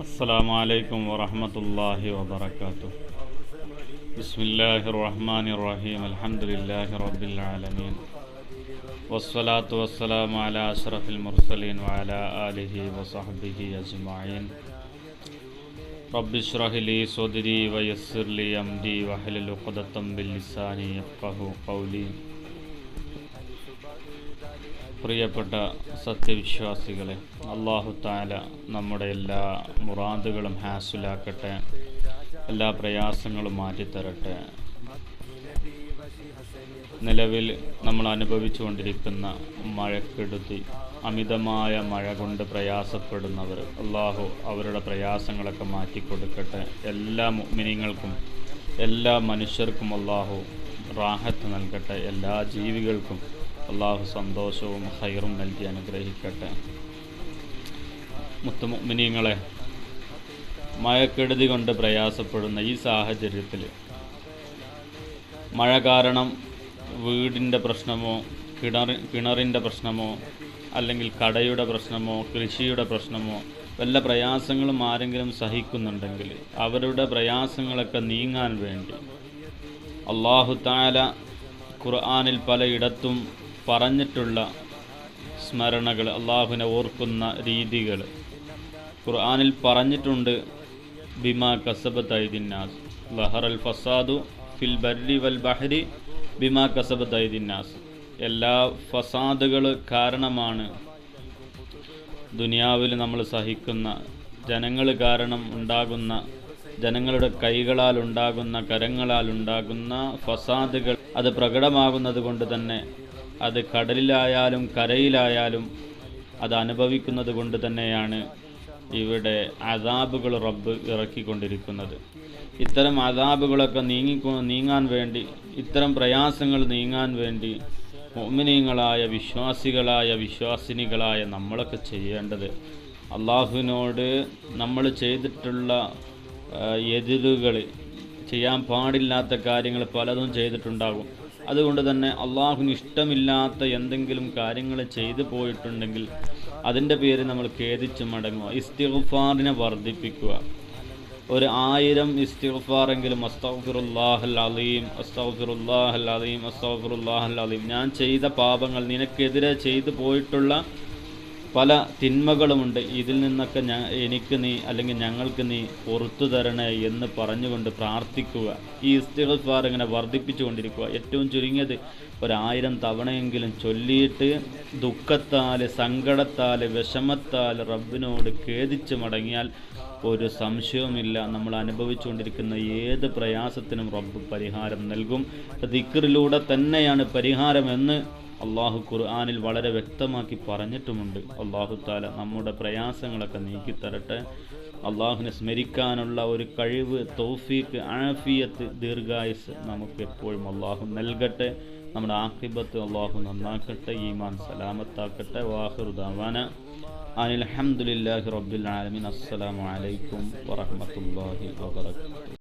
السلام عليكم ورحمة الله وبركاته. بسم الله الرحمن الرحيم. الحمد لله رب العالمين. والصلاة والسلام على أشرف المرسلين وعلى آله وصحبه أجمعين. رب اشرح لي صدري ويسر لي أمري واحلل عقدة من لساني يفقه قولي. പ്രിയപ്പെട്ട സത്യവിശ്വാസികളെ അള്ളാഹു താല നമ്മുടെ എല്ലാ മുറാദുകളും ഹാസുലാക്കട്ടെ എല്ലാ പ്രയാസങ്ങളും മാറ്റിത്തരട്ടെ. നിലവിൽ നമ്മൾ അനുഭവിച്ചുകൊണ്ടിരിക്കുന്ന മഴക്കെടുതി അമിതമായ മഴ കൊണ്ട് പ്രയാസപ്പെടുന്നവർ അള്ളാഹു അവരുടെ പ്രയാസങ്ങളൊക്കെ മാറ്റിക്കൊടുക്കട്ടെ. എല്ലാ മിനിങ്ങൾക്കും എല്ലാ മനുഷ്യർക്കും അള്ളാഹു റാഹത്ത് നൽകട്ടെ. എല്ലാ ജീവികൾക്കും അള്ളാഹു സന്തോഷവും ഹൈറും നൽകി അനുഗ്രഹിക്കട്ടെ. മുത്തുമിനിങ്ങളെ മഴക്കെടുതി കൊണ്ട് പ്രയാസപ്പെടുന്ന ഈ സാഹചര്യത്തിൽ മഴ കാരണം വീടിന്റെ പ്രശ്നമോ കിണറി കിണറിന്റെ പ്രശ്നമോ അല്ലെങ്കിൽ കടയുടെ പ്രശ്നമോ കൃഷിയുടെ പ്രശ്നമോ വല്ല പ്രയാസങ്ങളും ആരെങ്കിലും സഹിക്കുന്നുണ്ടെങ്കിൽ അവരുടെ പ്രയാസങ്ങളൊക്കെ നീങ്ങാൻ വേണ്ടി അള്ളാഹു താല ഖുർആാനിൽ പലയിടത്തും പറഞ്ഞിട്ടുള്ള സ്മരണകൾ അള്ളാഹുവിനെ ഓർക്കുന്ന രീതികൾ. ഖുർആാനിൽ പറഞ്ഞിട്ടുണ്ട് ബിമാ കസബത്ത് ഐദിന്നാസ്. ലഹർ അൽ ഫസാദു ഫിൽ ബർരി വൽ ബഹരി ബിമാ കസബത്ത് എല്ലാ ഫസാദുകൾ കാരണമാണ് ദുനിയാവിൽ നമ്മൾ സഹിക്കുന്ന ജനങ്ങൾ കാരണം ഉണ്ടാകുന്ന ജനങ്ങളുടെ കൈകളാൽ ഉണ്ടാകുന്ന കരങ്ങളാൽ ഉണ്ടാകുന്ന ഫസാദുകൾ. അത് പ്രകടമാകുന്നത് കൊണ്ട് തന്നെ അത് കടലിലായാലും കരയിലായാലും അത് അനുഭവിക്കുന്നത് കൊണ്ട് തന്നെയാണ് ഇവിടെ അതാബുകൾ റബ്ബ് ഇറക്കിക്കൊണ്ടിരിക്കുന്നത്. ഇത്തരം അതാബുകളൊക്കെ നീങ്ങി നീങ്ങാൻ വേണ്ടി ഇത്തരം പ്രയാസങ്ങൾ നീങ്ങാൻ വേണ്ടി മോമിനീങ്ങളായ വിശ്വാസികളായ വിശ്വാസിനികളായ നമ്മളൊക്കെ ചെയ്യേണ്ടത് അള്ളാഹുവിനോട് നമ്മൾ ചെയ്തിട്ടുള്ള എതിരുകൾ ചെയ്യാൻ പാടില്ലാത്ത കാര്യങ്ങൾ പലതും ചെയ്തിട്ടുണ്ടാകും. അതുകൊണ്ട് തന്നെ അള്ളാഹുവിന് ഇഷ്ടമില്ലാത്ത എന്തെങ്കിലും കാര്യങ്ങൾ ചെയ്തു പോയിട്ടുണ്ടെങ്കിൽ അതിന്റെ പേര് നമ്മൾ ഖേദിച്ച് മടങ്ങുക. ഇസ്തിഗ്ഫാറിനെ വർദ്ധിപ്പിക്കുക. ഒരു ആയിരം ഇസ്തിഗ്ഫാറെങ്കിലും അസ്തഗ്ഫിറുല്ലാഹൽ അലീം അസ്തഗ്ഫിറുല്ലാഹൽ അലീം അസ്തഗ്ഫിറുല്ലാഹൽ അലീം. ഞാൻ ചെയ്ത പാപങ്ങൾ നിനക്കെതിരെ ചെയ്തു പോയിട്ടുള്ള പല തിന്മകളുമുണ്ട്. ഇതിൽ നിന്നൊക്കെ എനിക്ക് നീ അല്ലെങ്കിൽ ഞങ്ങൾക്ക് നീ പുറത്തു തരണേ എന്ന് പറഞ്ഞുകൊണ്ട് പ്രാർത്ഥിക്കുക. ഈ ഇസ്തിഗ്ഫാർ ഇങ്ങനെ വർദ്ധിപ്പിച്ചുകൊണ്ടിരിക്കുക. ഏറ്റവും ചുരുങ്ങിയത് ഒരായിരം തവണയെങ്കിലും ചൊല്ലിയിട്ട് ദുഃഖത്താൽ സങ്കടത്താൽ വിഷമത്താൽ റബ്ബിനോട് ഖേദിച്ച് മടങ്ങിയാൽ ഒരു സംശയവുമില്ല. നമ്മൾ അനുഭവിച്ചുകൊണ്ടിരിക്കുന്ന ഏത് പ്രയാസത്തിനും റബ്ബ് പരിഹാരം നൽകും. ദിക്കറിലൂടെ തന്നെയാണ് പരിഹാരമെന്ന് അള്ളാഹു ഖുർആാനിൽ വളരെ വ്യക്തമാക്കി പറഞ്ഞിട്ടുമുണ്ട്. അള്ളാഹു താല നമ്മുടെ പ്രയാസങ്ങളൊക്കെ നീക്കിത്തരട്ടെ. അള്ളാഹുവിനെ സ്മരിക്കാനുള്ള ഒരു കഴിവ് തൗഫീക്ക് ആഫിയത്ത് ദീർഘായുസ് നമുക്ക് എപ്പോഴും അള്ളാഹു നൽകട്ടെ. നമ്മുടെ ആക്രിബത്ത് അള്ളാഹു നന്നാക്കട്ടെ ഈമാൻ സലാമത്താക്കട്ടെ. വാഹുദാന അനിൽ അഹമ്മദില്ലാഹി റബ്ബുൽ ആലമീൻ. അസ്സലാമു അലൈക്കും വറഹ്മത്തുള്ളാഹി വബറകാതുഹു.